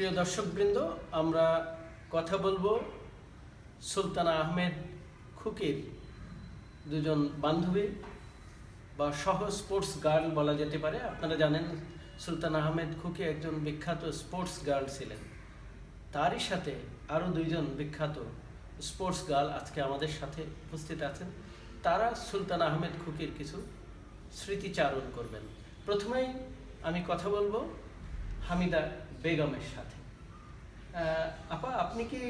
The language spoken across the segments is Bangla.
প্রিয় দর্শকবৃন্দ, আমরা কথা বলব সুলতানা আহমেদ খুকির দুজন বান্ধবী, বা সহ স্পোর্টস গার্ল বলা যেতে পারে। আপনারা জানেন সুলতান আহমেদ খুকি একজন বিখ্যাত স্পোর্টস গার্ল ছিলেন। তারই সাথে আরও দুইজন বিখ্যাত স্পোর্টস গার্ল আজকে আমাদের সাথে উপস্থিত আছেন। তারা সুলতান আহমেদ খুকির কিছু স্মৃতিচারণ করবেন। প্রথমেই আমি কথা বলব হামিদা বেগমের সাথে। আপা আপনি কি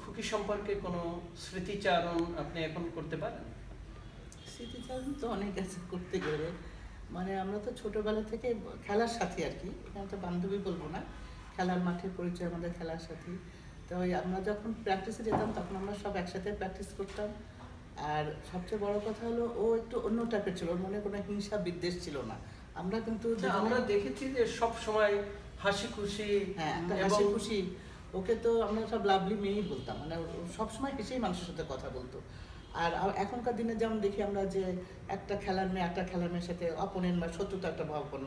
খুকি সম্পর্কে কোনো স্মৃতিচারণ আপনি এখন করতে পারেন? স্মৃতিচারণ তো অনেক আছে করতে গেলে। মানে আমরা তো ছোটবেলা থেকে খেলার সাথী আর কি। এখানে তো বান্ধবী বলব না। খেলার মাঠের পরিচয় আমাদের খেলার সাথী। তো ওই আমরা যখন প্র্যাকটিসে যেতাম তখন আমরা সব একসাথে প্র্যাকটিস করতাম। আর সবচেয়ে বড় কথা হলো ও একটু অন্য টাইপের ছিল। ওর মনে কোনো হিংসা বিদ্বেষ ছিল না। আমরা কিন্তু আচ্ছা, আমরা দেখেছি যে সব সময় হাসি খুশি হ্যাঁ হাসি খুশি ওকে তো আমরা সব লাভলি মেয়েই বলতাম মানে সবসময় হেসেই মানুষের সাথে কথা বলতো। আর এখনকার দিনে যেমন দেখি আমরা যে একটা খেলার মেয়ে একটা খেলার মেয়ের সাথে অপোনেন্ট বা শত্রুতা একটা ভাবপন্ন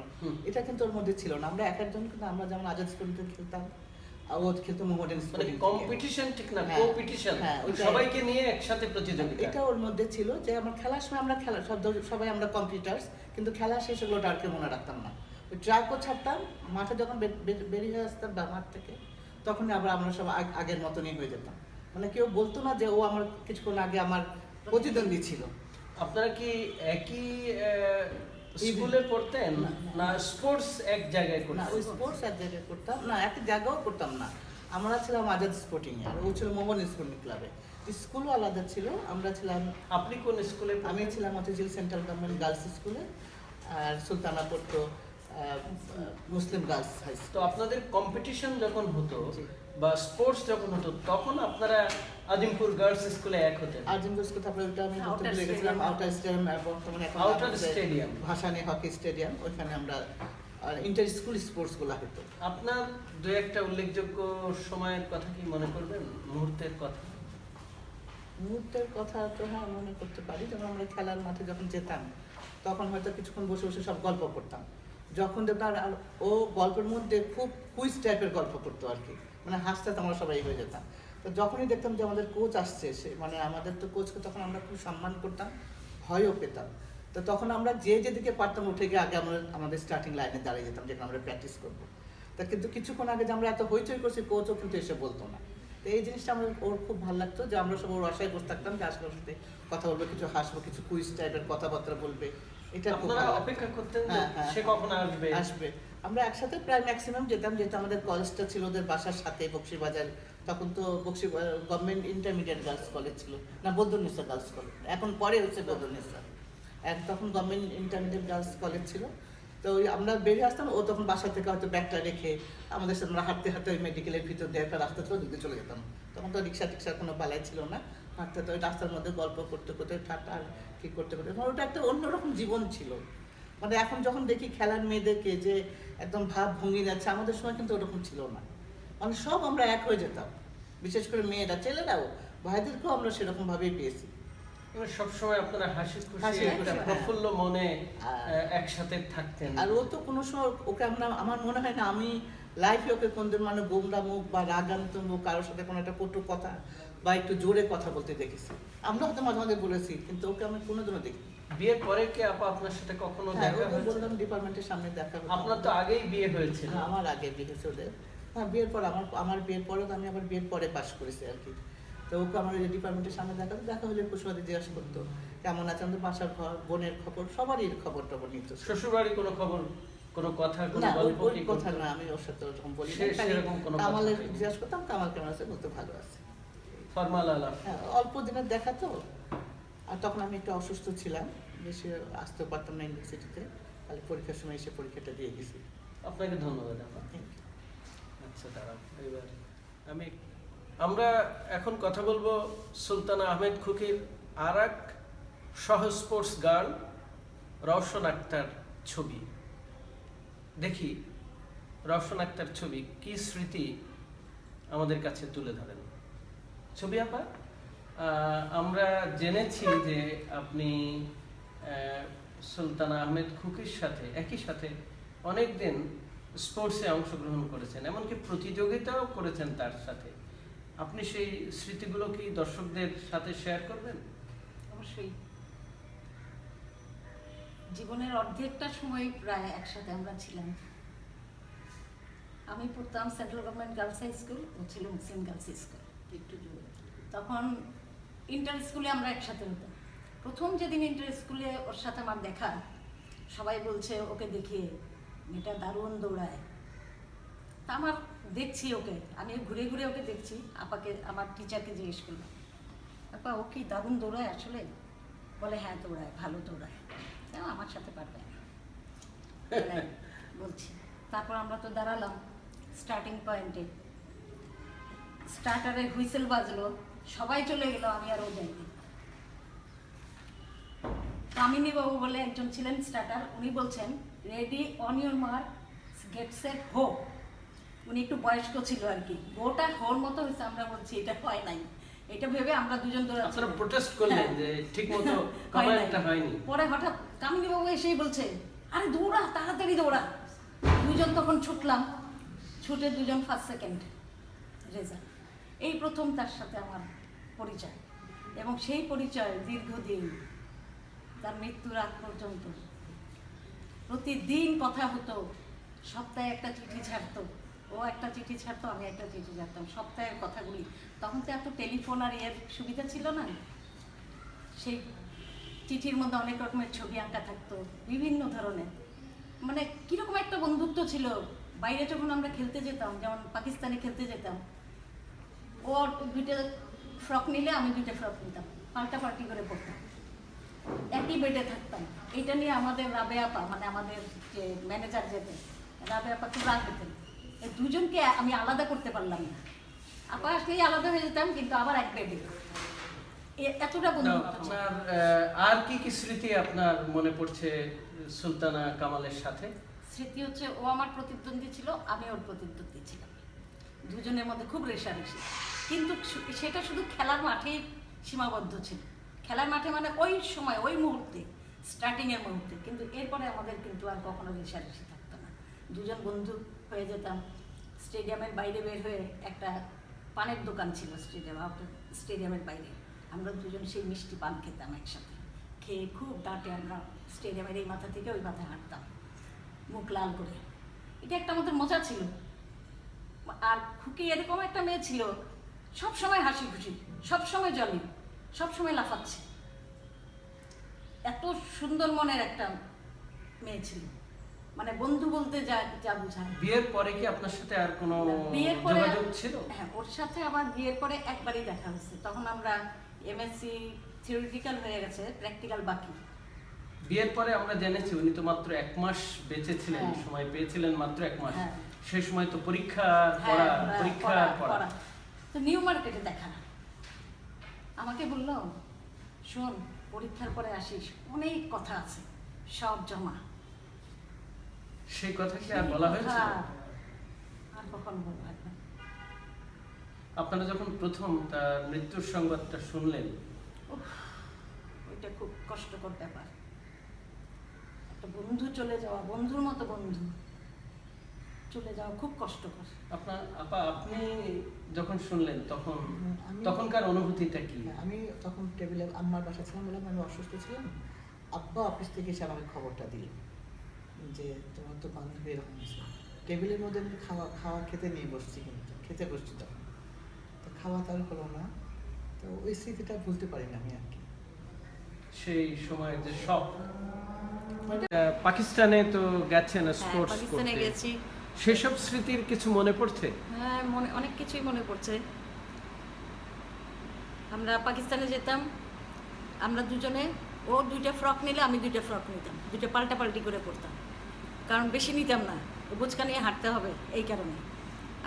এটা কিন্তু ওর মধ্যে ছিল না। আমরা এক একজন কিন্তু আমরা যেমন আজাদ স্কুলতে খেলতাম ও খেলতো মোহামেডান মানে কম্পিটিশন ঠিক না হ্যাঁ, কম্পিটিশন হ্যাঁ, সবাইকে নিয়ে একসাথে প্রতিযোগিতা। এটা ওর মধ্যে ছিল যে আমার খেলার সময় আমরা খেলা সব সবাই আমরা কম্পিউটার্স কিন্তু খেলা শেষ হলো ডার্কে মনে রাখতাম না। ওই ট্রাকও ছাড়তাম মাঠে যখন বেরিয়ে হয়ে আসতাম বা মাঠ থেকে তখন আবার আমরা সব আগের মতনই হয়ে যেতাম। মানে কেউ বলতো না যে ও আমার কিছুক্ষণ আগে আমার প্রতিদ্বন্দ্বী ছিল। আপনারা কি একই স্কুলে পড়তেন না, স্পোর্টস এক জায়গায় না ওই স্পোর্টস এক জায়গায় করতাম। না একটা জায়গাও করতাম না। আমরা ছিলাম আজাদ স্পোর্টিং আর ও ছিল মোহন স্পোর্টিং ক্লাবে স্কুলও আলাদা ছিল আমরা ছিলাম আপনি কোন স্কুলে? আমি ছিলাম মতিঝিল সেন্ট্রাল গভর্নমেন্ট গার্লস স্কুলে আর সুলতানা পড়তো মুসলিম গার্লস হাই তো আপনাদের কম্পিটিশন যখন হতো বা স্পোর্টস যখন হতো তখন আপনারা আজিমপুর গার্লস স্কুলে এক হতেন? আর্জুন ঘোষকে তারপরে ওইটা আমি বলতে ভুলে গেছিলাম আউটার স্টেডিয়াম বর্তমানে এখন আমাদের stadium. ভাসানী হকি স্টেডিয়াম ওইখানে আমরা ইন্টার স্কুল স্পোর্টসগুলো হতো। আপনার দু একটা উল্লেখযোগ্য সময়ের কথা কি মনে করবেন? মুহূর্তের কথা? মুহূর্তের কথা তো হ্যাঁ মনে করতে পারি। যখন আমরা খেলার মাঠে যখন যেতাম তখন হয়তো কিছুক্ষণ বসে বসে সব গল্প করতাম যখন আর ও গল্পের মধ্যে খুব কুইজ টাইপের গল্প করতো আর কি। মানে হাসতে আমরা সবাই হয়ে যেতাম। তো যখনই দেখতাম যে আমাদের কোচ আসছে, সে মানে আমাদের তো কোচকে তখন আমরা খুব সম্মান করতাম, ভয়ও পেতাম। তো তখন আমরা যে যেদিকে পারতাম উঠে গিয়ে আগে আমরা, আমাদের স্টার্টিং লাইনে দাঁড়িয়ে যেতাম, যেখানে আমরা প্র্যাকটিস করব। তা কিন্তু কিছুক্ষণ আগে যে আমরা এত হইচই করছি কোচও কিন্তু এসে বলতো না। তো এই জিনিসটা আমার, ওর খুব ভালো লাগতো যে আমরা সব ওর আশায় বসে থাকতাম যে আসলে সাথে কথা বলবে, কিছু হাসবো, কিছু কুইজ টাইপের কথাবার্তা বলবে। এটা আপনারা অপেক্ষা করতেন যে হ্যাঁ, হ্যাঁ, সে হ্যাঁ। কখন আসবে। আসবে। আমরা একসাথে প্রায় ম্যাক্সিমাম যেতাম যেহেতু আমাদের কলেজটা ছিল ওদের বাসার সাথে বক্সিবাজার তখন তো Bakshi government intermediate girls college ছিল। না বৌদ্ধনিসা গার্লস কলেজ এখন পরে হচ্ছে বৌদ্ধনিসা এক তখন গভর্নমেন্ট ইন্টারমিডিয়েট গার্লস কলেজ ছিল। তো ওই আমরা বেরিয়ে আসতাম ও তখন বাসা থেকে হয়তো ব্যাগটা রেখে আমাদের সাথে আমরা হাঁটতে হাঁটতে ওই মেডিকেলের ভিতর দিয়ে একটা রাস্তা ছিল দিকে চলে যেতাম। তখন তো রিক্সা টিক্সার কোনো পালাই ছিল না। হাঁটতে হাঁটতে ওই রাস্তার মধ্যে গল্প করতে করতে ঠাট্টা কি করতে করতে মানে ওটা একটা অন্যরকম জীবন ছিল। মানে এখন যখন দেখি খেলার মেয়েদেরকে যে একদম ভাব ভঙ্গি যাচ্ছে আমাদের সময় কিন্তু ওরকম ছিল না। মানে সব আমরা এক হয়ে যেতাম। বিশেষ করে মেয়েরা ছেলেরাও ভাইদেরকেও আমরা সেরকম ভাবেই পেয়েছি। সবসময় আপনারা হাসি খুশি, হ্যাঁ। প্রফুল্ল মনে একসাথে থাকতেন। আর ও তো কোনো সময় ওকে আমরা আমার মনে হয় না আমি লাইফে ওকে কোনদিন মানে গোমরা মুখ বা রাগান্ত মুখ কারোর সাথে কোনো একটা কটু কথা বা একটু জোরে কথা বলতে দেখেছি। আমরা হয়তো মাঝে মাঝে বলেছি কিন্তু ওকে আমি কোনোদিনও দেখি বিয়ের পরে কি আপা আপনার সাথে কখনো হ্যাঁ দেখা হয়েছে? বললাম ডিপার্টমেন্টের সামনে দেখা। আপনার তো আগেই বিয়ে হয়েছিল হ্যাঁ, আমার আগে বিয়ে হয়েছে ওদের। হ্যাঁ বিয়ের পর আমার আমার বিয়ের পরে আমি আবার বিয়ের পরে পাশ করেছি আর কি। তো ওকে আমার ওই ডিপার্টমেন্টের সামনে দেখা দেখা হলে জিজ্ঞাসা করতো কেমন আছে? আমাদের বাসার ঘর বোনের খবর সবারই খবর টবর নিত শ্বশুর বাড়ি কোনো খবর কোনো কথা কোনো গল্প কথা না আমি ওর সাথে ওরকম বলি কামালের জিজ্ঞাসা করতাম কামাল কেমন আছে? বলতে ভালো আছে। ফরমাল আলাপ। অল্প দিনের দেখা তো। আর তখন আমি একটু অসুস্থ ছিলাম বেশি আসতে পারতাম না ইউনিভার্সিটিতে। তাহলে পরীক্ষার সময় এসে পরীক্ষাটা দিয়ে গেছি। আপনাকে ধন্যবাদ আচ্ছা দাঁড়াও এবার আমি আমরা এখন কথা বলব সুলতানা আহমেদ খুকির আর এক সহ স্পোর্টস গার্ল রওশন আক্তার ছবি। দেখি রওশন আক্তার ছবি কি স্মৃতি আমাদের কাছে তুলে ধরেন। ছবি আপা আহ, আমরা জেনেছি যে আপনি আহ, সুলতানা আহমেদ খুকির সাথে একই সাথে অনেক দিন স্পোর্টসে অংশগ্রহণ করেছেন এমনকি প্রতিযোগিতাও করেছেন তার সাথে। আপনি সেই স্মৃতিগুলো কি দর্শকদের সাথে শেয়ার করবেন? অবশ্যই। জীবনের অর্ধেকটা সময় প্রায় একসাথে আমরা ছিলাম। আমি পড়তাম central government girls high school ও ছিল মুসলিম গার্লস স্কুল। একটু দূরে তখন ইন্টার স্কুলে আমরা একসাথে হতাম। প্রথম যেদিন ইন্টার স্কুলে ওর সাথে আমার দেখা, সবাই বলছে, ওকে দেখিয়ে মেয়েটা দারুণ দৌড়ায়। তা আমার দেখছি ওকে, আমি ঘুরে ঘুরে ওকে দেখছি, আপাকে, আমার টিচারকে জিজ্ঞেস করলাম, আপা, ও কি দারুণ দৌড়ায় আসলে? বলে হ্যাঁ দৌড়ায়, ভালো দৌড়ায়। আমার সাথে পারবে বলছি, তারপর আমরা তো দাঁড়ালাম স্টার্টিং পয়েন্টে স্টার্টারে হুইসেল বাজলো সবাই চলে গেল আমি আর ও যাইনি। কামিনী বাবু বলে একজন ছিলেন স্টার্টার উনি বলছেন ready on your mark get set go উনি একটু বয়স্ক ছিল আর কি। ওটা হোর মতো হয়েছে আমরা বলছি এটা হয় নাই। এটা ভেবে আমরা দুজন দৌড়াচ্ছি। আপনারা প্রোটেস্ট করলেন। যে ঠিক মতো কমান্ডটা হয়নি। পরে হঠাৎ কামিনী বাবু এসেই বলছে আরে দৌড়া তাড়াতাড়ি দৌড়া। দুজন তখন ছুটলাম। ছুটে দুজন ফার্স্ট সেকেন্ড রেজাল্ট এই প্রথম তার সাথে আমার পরিচয়। এবং সেই পরিচয় দীর্ঘদিন তার মৃত্যুর আগ পর্যন্ত। প্রতিদিন কথা হতো, সপ্তাহে একটা চিঠি ছাড়তো। ও একটা চিঠি ছাড়তো, আমি একটা চিঠি ছাড়তাম। সপ্তাহের কথাগুলি। তখন তো এত টেলিফোন আর ইয়ের সুবিধা ছিল না। সেই চিঠির মধ্যে অনেক রকমের ছবি আঁকা থাকতো, বিভিন্ন ধরনের। মানে কীরকম একটা বন্ধুত্ব ছিল। বাইরে যখন আমরা খেলতে যেতাম, যেমন পাকিস্তানে খেলতে যেতাম, ও দুইটা ফ্রক নিলে আমি দুইটা ফ্রক নিতাম পাল্টা পাল্টি করে পড়তাম একই বেডে থাকতাম। এটা নিয়ে আমাদের রাবে আপা মানে আমাদের যে ম্যানেজার যেতে রাবে আপা খুব রাগ হতেন এই দুজনকে আমি আলাদা করতে পারলাম না। আপা আসলেই আলাদা হয়ে যেতাম কিন্তু আবার এক বেডে এতটা আপনার আর কি কি স্মৃতি আপনার মনে পড়ছে সুলতানা কামালের সাথে? স্মৃতি হচ্ছে ও আমার প্রতিদ্বন্দ্বী ছিল আমি ওর প্রতিদ্বন্দ্বী ছিলাম। দুজনের মধ্যে খুব রেশারেশি। কিন্তু সেটা শুধু খেলার মাঠেই সীমাবদ্ধ ছিল। খেলার মাঠে মানে ওই সময়, ওই মুহূর্তে স্টার্টিংয়ের মুহূর্তে। কিন্তু এরপরে আমাদের কিন্তু আর কখনো রেশারেশি থাকতো না। দুজন বন্ধু হয়ে যেতাম, স্টেডিয়ামের বাইরে বের হয়ে একটা পানের দোকান ছিল স্টেডিয়াম স্টেডিয়ামের বাইরে। আমরা দুজন সেই মিষ্টি পান খেতাম একসাথে। খেয়ে খুব ডাটে আমরা স্টেডিয়ামের এই মাথা থেকে ওই মাথায় হাঁটতাম, মুখ লাল করে। এটা একটা আমাদের মজা ছিল। আর খুকি এরকম একটা মেয়ে ছিল সব সময় হাসি খুশি সব সময় জলি সব সময় লাফাচ্ছে। এত সুন্দর মনের একটা মেয়ে ছিল। মানে বন্ধু বলতে যা যা বোঝায়। বিয়ের পরে কি আপনার সাথে আর কোনো বিয়ের পরে যোগাযোগ ছিল? হ্যাঁ ওর সাথে আমার বিয়ের পরে একবারই দেখা হয়েছে। তখন আমরা এমএসসি থিওরিটিক্যাল হয়ে গেছে প্র্যাকটিক্যাল বাকি। বিয়ের পরে আমরা জেনেছি উনি তো মাত্র এক মাস বেঁচে ছিলেন হ্যাঁ। সময় পেয়েছিলেন মাত্র এক মাস। হ্যাঁ। সেই সময় তো পরীক্ষা হ্যাঁ, পড়া পরীক্ষা পড়া। তো নিউ মার্কেটে দেখা। আমাকে বলল শোন পরীক্ষার পরে আসিস অনেক কথা আছে সব জমা। সেই কথা কি আর বলা হয়েছে? আর কখন বলব এখন? আপনারা যখন প্রথম তার মৃত্যুর সংবাদটা শুনলেন ওইটা খুব কষ্টকর ব্যাপার। একটা বন্ধু চলে যাওয়া বন্ধুর মতো বন্ধু। চলে যাওয়া খুব কষ্টকর। আপনার আপা আপনি যখন শুনলেন তখন তখনকার অনুভূতিটা কি? হ্যাঁ, আমি তখন টেবিলে আম্মার বাসা ছিলাম বললাম আমি অসুস্থ ছিলাম। আব্বা অফিস থেকে এসে আমাকে খবরটা দিল যে তোমার তো বান্ধবী এরকম হয়েছে টেবিলের মধ্যে আমি খাওয়া খাওয়া খেতে নিয়ে বসছি কিন্তু খেতে বসছি তখন। তো খাওয়া তার হলো না। তো ওই স্মৃতিটা ভুলতে পারি না আমি আর কি। সেই সময় যে সব পাকিস্তানে তো গেছেন হ্যাঁ স্পোর্টস পাকিস্তানে গেছি। সেসব স্মৃতির কিছু মনে পড়ছে? হ্যাঁ মনে, অনেক কিছুই মনে পড়ছে। আমরা পাকিস্তানে যেতাম, আমরা দুজনে, ও দুইটা ফ্রক নিলে আমি দুইটা ফ্রক নিতাম, দুইটা পাল্টা পাল্টি করে পড়তাম কারণ বেশি নিতাম না, ও বোঝকা নিয়ে হাঁটতে হবে এই কারণে।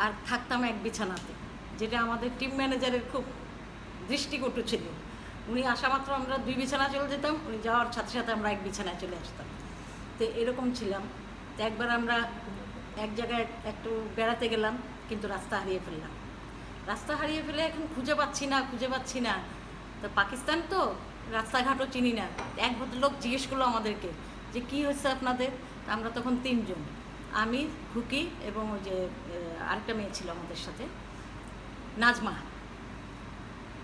আর থাকতাম এক বিছানাতে, যেটা আমাদের টিম ম্যানেজারের খুব দৃষ্টিকটু ছিল। উনি আসা মাত্র আমরা দুই বিছানা চলে যেতাম, উনি যাওয়ার সাথে সাথে আমরা এক বিছানায় চলে আসতাম। তো এরকম ছিলাম। তো একবার আমরা এক জায়গায় একটু বেড়াতে গেলাম, কিন্তু রাস্তা হারিয়ে ফেললাম। রাস্তা হারিয়ে ফেলে এখন খুঁজে পাচ্ছি না, খুঁজে পাচ্ছি না। তো পাকিস্তান তো রাস্তাঘাটও চিনি না। এক ভদ্রলোক জিজ্ঞেস করল আমাদেরকে যে, কি হয়েছে আপনাদের? আমরা তখন তিনজন, আমি, খুকি এবং ওই যে আরেকটা মেয়ে ছিল আমাদের সাথে, নাজমা।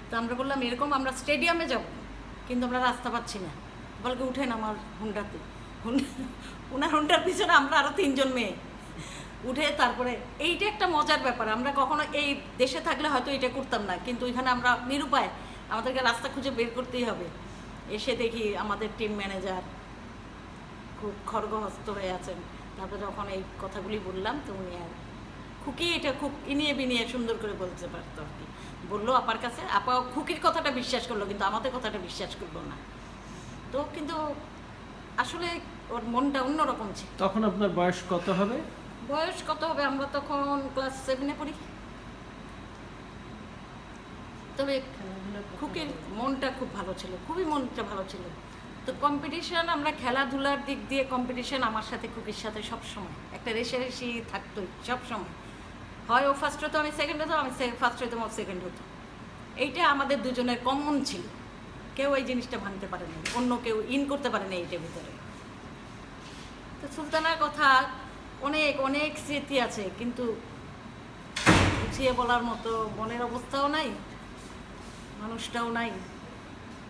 তো আমরা বললাম, এরকম আমরা স্টেডিয়ামে যাব, কিন্তু আমরা রাস্তা পাচ্ছি না। বলকে, উঠেন আমার হুন্ডাতে। হুন্ডা ওনার হুন্ডার পিছনে আমরা আরও তিনজন মেয়ে। উঠে তারপরে এইটা একটা মজার ব্যাপার। আমরা কখনো এই দেশে থাকলে হয়তো এটা করতাম না, কিন্তু এখানে আমরা নিরুপায়, আমাদেরকে রাস্তা খুঁজে বের করতেই হবে। এসে দেখি আমাদের টিম ম্যানেজার খুব খড়গহস্ত হয়ে আছেন। তারপরে যখন এই কথাগুলি বললাম, তো উনি আর খুকি এটা খুব ইনিয়ে বিনিয়ে সুন্দর করে বলতে পারতো আর কি। বলল, আপার কাছে? আপা খুকির কথাটা বিশ্বাস করল, কিন্তু আমাদের কথাটা বিশ্বাস করল না। তো কিন্তু আসলে ওর মনটা অন্যরকম ছিল। তখন আপনার বয়স কত হবে? বয়স কত হবে? আমরা তখন ক্লাস সেভেনে পড়ি। তবে খুকির মনটা খুব ভালো ছিল, খুবই মনটা ভালো ছিল। তো কম্পিটিশন আমরা খেলাধুলার দিক দিয়ে কম্পিটিশন আমার সাথে খুকির সাথে সব সময় একটা রেশারেশি থাকতোই সব সময় হয় ও ফার্স্ট হতো, আমি সেকেন্ড হতো আমি ফার্স্ট হতো ও সেকেন্ড হতো। এইটা আমাদের দুজনের কমন ছিল। কেউ এই জিনিসটা ভাঙতে পারে না অন্য কেউ ইন করতে পারে না এইটার ভিতরে তো সুলতানার কথা অনেক অনেক স্মৃতি আছে কিন্তু গুছিয়ে বলার মতো মনের অবস্থাও নাই মানুষটাও নাই।